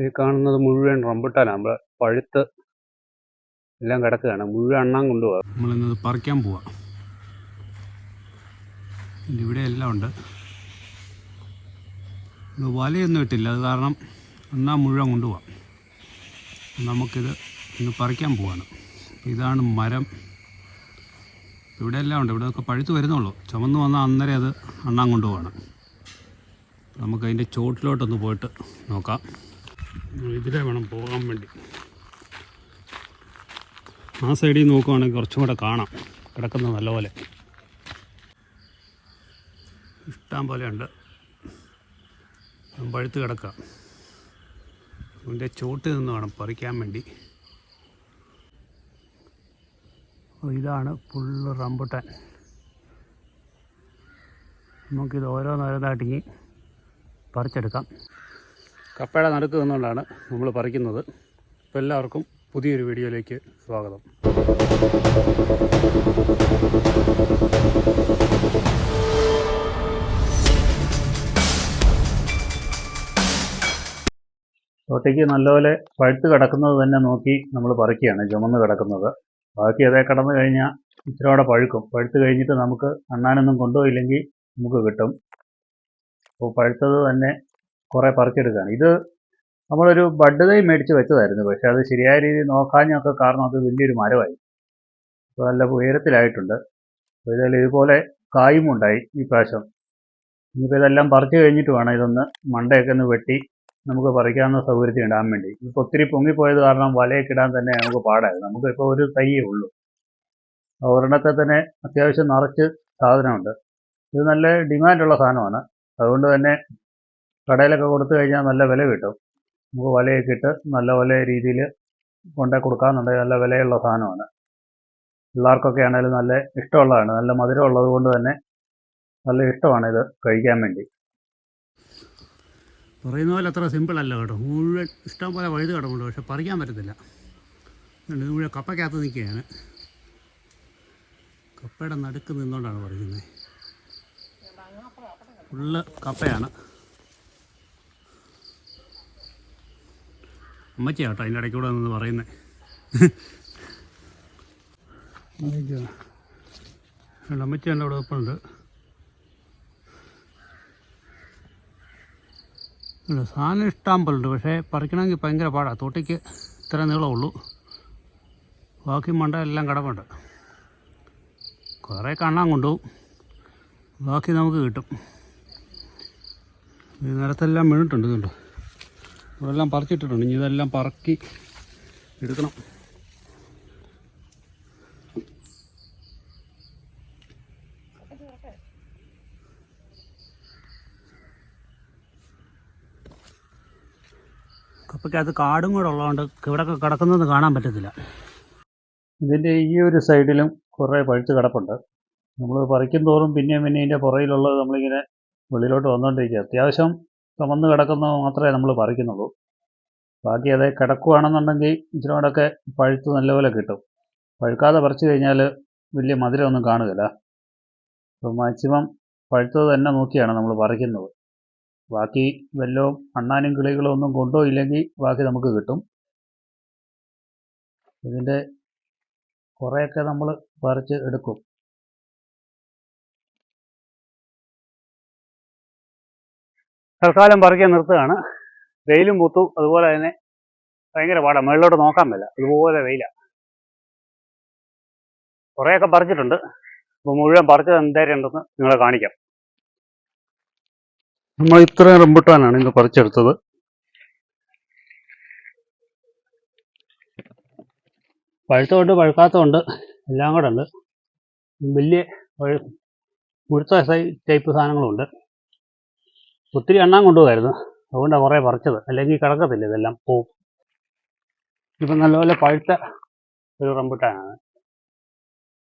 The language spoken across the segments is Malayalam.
ഈ കാണുന്നത് മുഴുവൻ റംബുട്ടാനാണ് നമ്മൾ പഴുത്ത് എല്ലാം കിടക്കുകയാണ്. മുഴുവൻ അണ്ണാൻ കൊണ്ടുപോകാം. നമ്മളിന്നത് പറിക്കാൻ പോവാം. ഇവിടെ എല്ലാം ഉണ്ട്. വലയൊന്നും ഇട്ടില്ല. അത് കാരണം അണ്ണാൻ മുഴുവൻ കൊണ്ടുപോകാം നമുക്കിത് ഇന്ന് പറിക്കാൻ പോവാണ്. ഇതാണ് മരം. ഇവിടെ എല്ലാം ഉണ്ട്. ഇവിടെ ഒക്കെ പഴുത്ത് വരുന്നുള്ളൂ. ചുമന്ന് വന്നാൽ അന്നേരം അത് അണ്ണാൻ കൊണ്ടുപോവാണ്. നമുക്കതിന്റെ ചോട്ടിലോട്ടൊന്ന് പോയിട്ട് നോക്കാം. ഇതിലെ വേണം പോകാൻ വേണ്ടി. ആ സൈഡിൽ നോക്കുവാണെങ്കിൽ കുറച്ചും കൂടെ കാണാം. കിടക്കുന്നത് നല്ലപോലെ. ഇഷ്ടം പോലെ ഉണ്ട്. പഴുത്ത് കിടക്കാം. അതിന്റെ ചോട്ടിൽ നിന്ന് വേണം പറിക്കാൻ വേണ്ടി. ഇതാണ് ഫുള്ള് റംബുട്ടാൻ. നമുക്കിത് ഓരോന്നോരോന്നായിട്ടിങ്ങി പറിച്ചെടുക്കാം. കപ്പയുടെ നടുക്ക് നിന്നുകൊണ്ടാണ് നമ്മൾ പറിക്കുന്നത്. അപ്പോൾ എല്ലാവർക്കും പുതിയൊരു വീഡിയോയിലേക്ക് സ്വാഗതം. തോട്ടയ്ക്ക് നല്ലപോലെ പഴുത്ത് കിടക്കുന്നത് തന്നെ നോക്കി നമ്മൾ പറിക്കുകയാണ് ചുമന്ന് കിടക്കുന്നത്. ബാക്കി അതേ കടന്നു കഴിഞ്ഞാൽ ഇച്ചിരി അവിടെ പഴുക്കും. പഴുത്ത് കഴിഞ്ഞിട്ട് നമുക്ക് അണ്ണാനൊന്നും കൊണ്ടുപോയില്ലെങ്കിൽ നമുക്ക് കിട്ടും. അപ്പോൾ പഴുത്തത് തന്നെ കുറേ പറിച്ചെടുക്കുകയാണ് ഇത് നമ്മളൊരു ബഡ് തൈ മേടിച്ച് വെച്ചതായിരുന്നു. പക്ഷെ അത് ശരിയായ രീതിയിൽ നോക്കാഞ്ഞൊക്കെ കാരണം അത് വലിയൊരു മരമായി. അപ്പോൾ നല്ല ഉയരത്തിലായിട്ടുണ്ട്. അപ്പോൾ ഇതിൽ ഇതുപോലെ കായും ഉണ്ടായി ഈ പ്രാവശ്യം. ഇനിയിപ്പോൾ ഇതെല്ലാം പറിച്ചു കഴിഞ്ഞിട്ട് വേണം ഇതൊന്ന് മണ്ടയൊക്കെ ഒന്ന് വെട്ടി നമുക്ക് പറിക്കാവുന്ന സൗകര്യത്തിൽ ഇടാൻ വേണ്ടി. ഇപ്പോൾ ഒത്തിരി പൊങ്ങിപ്പോയത് കാരണം വലയൊക്കെ ഇടാൻ തന്നെ നമുക്ക് പാടായിരുന്നു നമുക്കിപ്പോൾ ഒരു തയ്യേ ഉള്ളൂ. ഒരെണ്ണത്തെ തന്നെ അത്യാവശ്യം നിറച്ച് സാധനമുണ്ട്. ഇത് നല്ല ഡിമാൻഡുള്ള സാധനമാണ്. അതുകൊണ്ട് തന്നെ കടയിലൊക്കെ കൊടുത്തു കഴിഞ്ഞാൽ നല്ല വില കിട്ടും. നമുക്ക് വലയൊക്കെ ഇട്ട് നല്ല വല രീതിയിൽ കൊണ്ടേ കൊടുക്കാമെന്നുണ്ടെങ്കിൽ നല്ല വിലയുള്ള സാധനമാണ്. പിള്ളേർക്കൊക്കെ ആണെങ്കിലും നല്ല ഇഷ്ടമുള്ളതാണ്. നല്ല മധുരം ഉള്ളത് കൊണ്ട് തന്നെ നല്ല ഇഷ്ടമാണ് ഇത് കഴിക്കാൻ വേണ്ടി. പറയുന്ന പോലെ അത്ര സിമ്പിൾ അല്ല കേട്ടോ. മുഴുവൻ ഇഷ്ടം പോലെ വഴുത് കിടപ്പുണ്ട്. പക്ഷെ പറിക്കാൻ പറ്റത്തില്ല. ഇത് മുഴുവൻ കപ്പയ്ക്കകത്ത് നിൽക്കുകയാണ്. കപ്പയുടെ നടുക്ക് നിന്നുകൊണ്ടാണ് പറയുന്നത് ഫുള്ള് കപ്പയാണ്. അമ്മച്ചിയാ കേട്ടോ അതിന്റെ ഇടയ്ക്കൂടെ നിന്ന് പറയുന്നത് അമ്മച്ചി എന്റെ അവിടെ ഒപ്പമുണ്ട് അല്ല സാധനം ഇഷ്ടം പോലുണ്ട് പക്ഷേ പറിക്കണമെങ്കിൽ ഭയങ്കര പാടാണ് തൊട്ടിക്ക് ഇത്ര നീളമുള്ളൂ ബാക്കി മണ്ട എല്ലാം കിടപ്പുണ്ട്. കുറേ കണ്ണാൻ കൊണ്ടുപോകും. ബാക്കി നമുക്ക് കിട്ടും. നിരത്തെല്ലാം വീണിട്ടുണ്ട് ഇതുണ്ട് ഇവിടെല്ലാം പറിച്ചിട്ടിട്ടുണ്ട്. ഇനി ഇതെല്ലാം പറക്കി എടുക്കണം. കപ്പയ്ക്കകത്ത് കാടും കൂടെ ഉള്ളതുകൊണ്ട് ഇവിടെയൊക്കെ കിടക്കുന്നത് കാണാൻ പറ്റത്തില്ല. ഇതിന്റെ ഈ ഒരു സൈഡിലും കുറേ പഴുത്ത് കിടപ്പുണ്ട്. നമ്മൾ പറിക്കും തോറും പിന്നെയും പിന്നെ ഇതിന്റെ പുറയിലുള്ളത് നമ്മളിങ്ങനെ വെളിയിലോട്ട് വന്നുകൊണ്ടിരിക്കുക അത്യാവശ്യം ചുമന്ന് കിടക്കുന്നത് മാത്രമേ നമ്മൾ പറിക്കുന്നുള്ളൂ. ബാക്കി അത് കിടക്കുകയാണെന്നുണ്ടെങ്കിൽ ഇച്ചിരി കൂടെയൊക്കെ പഴുത്ത് നല്ലപോലെ കിട്ടും. പഴുക്കാതെ പറിച്ചു കഴിഞ്ഞാൽ വലിയ മധുരമൊന്നും കാണുകയില്ല. അപ്പോൾ മാക്സിമം പഴുത്തത് തന്നെ നോക്കിയാണ് നമ്മൾ പറിക്കുന്നത്. ബാക്കി വല്ലതും അണ്ണാനും കിളികളും ഒന്നും കൊണ്ടോ ഇല്ലെങ്കിൽ ബാക്കി നമുക്ക് കിട്ടും. ഇതിന്റെ കുറേയൊക്കെ നമ്മൾ പറിച്ച് എടുക്കും. തൽക്കാലം പറിക്കാൻ നിർത്തുകയാണ്. വെയിലും പൂത്തു അതുപോലെ തന്നെ ഭയങ്കര പാടാണ് മുകളിലോട്ട് നോക്കാൻ പറ്റില്ല ഇതുപോലെ വെയിലാണ് കുറേയൊക്കെ പറിച്ചിട്ടുണ്ട്. അപ്പോൾ മുഴുവൻ പറിച്ചത് എന്തായാലും ഉണ്ടെന്ന് നിങ്ങളെ കാണിക്കാം. നമ്മൾ ഇത്രയും റംബുട്ടാനാണ് ഇന്ന് പറിച്ചെടുത്തത്. പഴുത്തമുണ്ട് പഴുക്കാത്തമുണ്ട് എല്ലാം കൂടെ ഉണ്ട്. വലിയ മുഴുത്ത ടൈപ്പ് സാധനങ്ങളുണ്ട്. ഒത്തിരി എണ്ണം കൊണ്ടുപോകായിരുന്നു അതുകൊണ്ടാണ് കുറേ പറിച്ചത്. അല്ലെങ്കിൽ കിടക്കത്തില്ല ഇതെല്ലാം. പോവും ഇപ്പം നല്ലപോലെ പഴുത്ത ഒരു റംബുട്ടാനാണ്.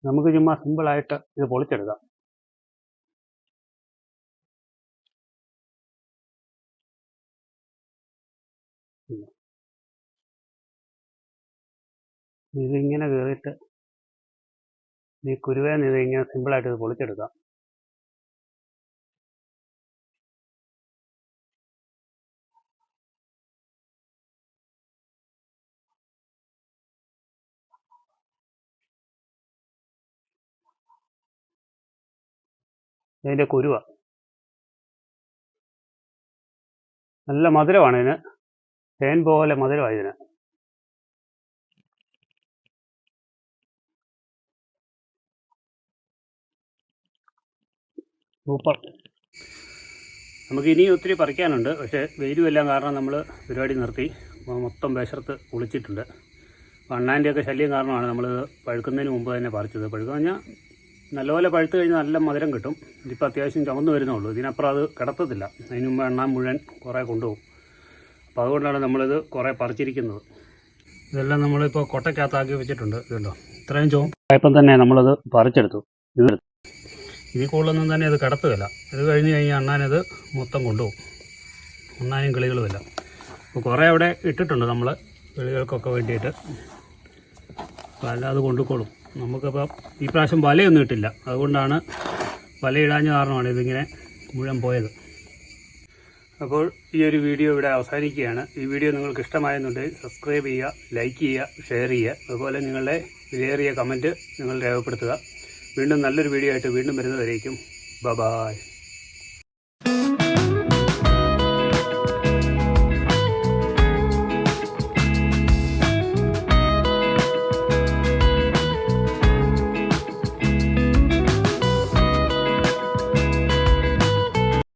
നമുക്ക് ചുമ്മാ സിമ്പിളായിട്ട് ഇത് പൊളിച്ചെടുക്കാം. ഇതിങ്ങനെ കയറിയിട്ട് ഈ കുരുവേന്ന് ഇത് ഇങ്ങനെ സിമ്പിളായിട്ട് ഇത് പൊളിച്ചെടുക്കാം. ഇതിന്റെ കുരുവ. നല്ല മധുരമാണ് ഇതിന്. തേൻ പോലെ മധുരമാണ് ഇതിന്. സൂപ്പർ. നമുക്ക് ഇനിയും ഒത്തിരി പറിക്കാനുണ്ട്. പക്ഷേ വെയിലും എല്ലാം കാരണം നമ്മൾ പരിപാടി നിർത്തി. മൊത്തം വിശർത്ത് കുളിച്ചിട്ടുണ്ട്. അണ്ണാന്റെയൊക്കെ ശല്യം കാരണമാണ് നമ്മൾ പഴുക്കുന്നതിന് മുമ്പ് തന്നെ പറിച്ചത്. കഴിഞ്ഞാൽ നല്ലപോലെ പഴുത്ത് കഴിഞ്ഞാൽ നല്ല മധുരം കിട്ടും. ഇതിപ്പോൾ അത്യാവശ്യം ചുമന്ന് വരുന്നുള്ളൂ. ഇതിനപ്പുറം അത് കിടത്തത്തില്ല. അതിന് മുമ്പ് എണ്ണ മുഴുവൻ കുറേ കൊണ്ടുപോകും. അപ്പോൾ അതുകൊണ്ടാണ് നമ്മളിത് കുറേ പറിച്ചിരിക്കുന്നത്. ഇതെല്ലാം നമ്മളിപ്പോൾ കൊട്ടയ്ക്കകത്താക്കി വെച്ചിട്ടുണ്ട്. ഇതുണ്ടോ? ഇത്രയും ചുവപ്പായപ്പം തന്നെ നമ്മളത് പറിച്ചെടുത്തു. ഇത് ഇതിൽ കൂടുതലൊന്നും തന്നെ അത് കിടത്തുകയില്ല. ഇത് കഴിഞ്ഞ് കഴിഞ്ഞാൽ അണ്ണാനത് മൊത്തം കൊണ്ടുപോകും. അണ്ണാനും കിളികളുമില്ല അപ്പോൾ കുറേ അവിടെ ഇട്ടിട്ടുണ്ട് നമ്മൾ കിളികൾക്കൊക്കെ വേണ്ടിയിട്ട്. അപ്പോൾ അല്ലാതെ കൊണ്ടുപോളും നമുക്കിപ്പോൾ ഈ പ്രാവശ്യം വലയൊന്നും ഇട്ടില്ല. അതുകൊണ്ടാണ് വലയിടാഞ്ഞ കാരണമാണ് ഇതിങ്ങനെ മുഴുവൻ പോയത്. അപ്പോൾ ഈ ഒരു വീഡിയോ ഇവിടെ അവസാനിക്കുകയാണ്. ഈ വീഡിയോ നിങ്ങൾക്ക് ഇഷ്ടമായെന്നുണ്ടെങ്കിൽ സബ്സ്ക്രൈബ് ചെയ്യുക ലൈക്ക് ചെയ്യുക ഷെയർ ചെയ്യുക. അതുപോലെ നിങ്ങളുടെ വിലയേറിയ കമന്റ് നിങ്ങൾ രേഖപ്പെടുത്തുക. വീണ്ടും നല്ലൊരു വീഡിയോ ആയിട്ട് വീണ്ടും വരുന്നതായിരിക്കും ബ ബായ്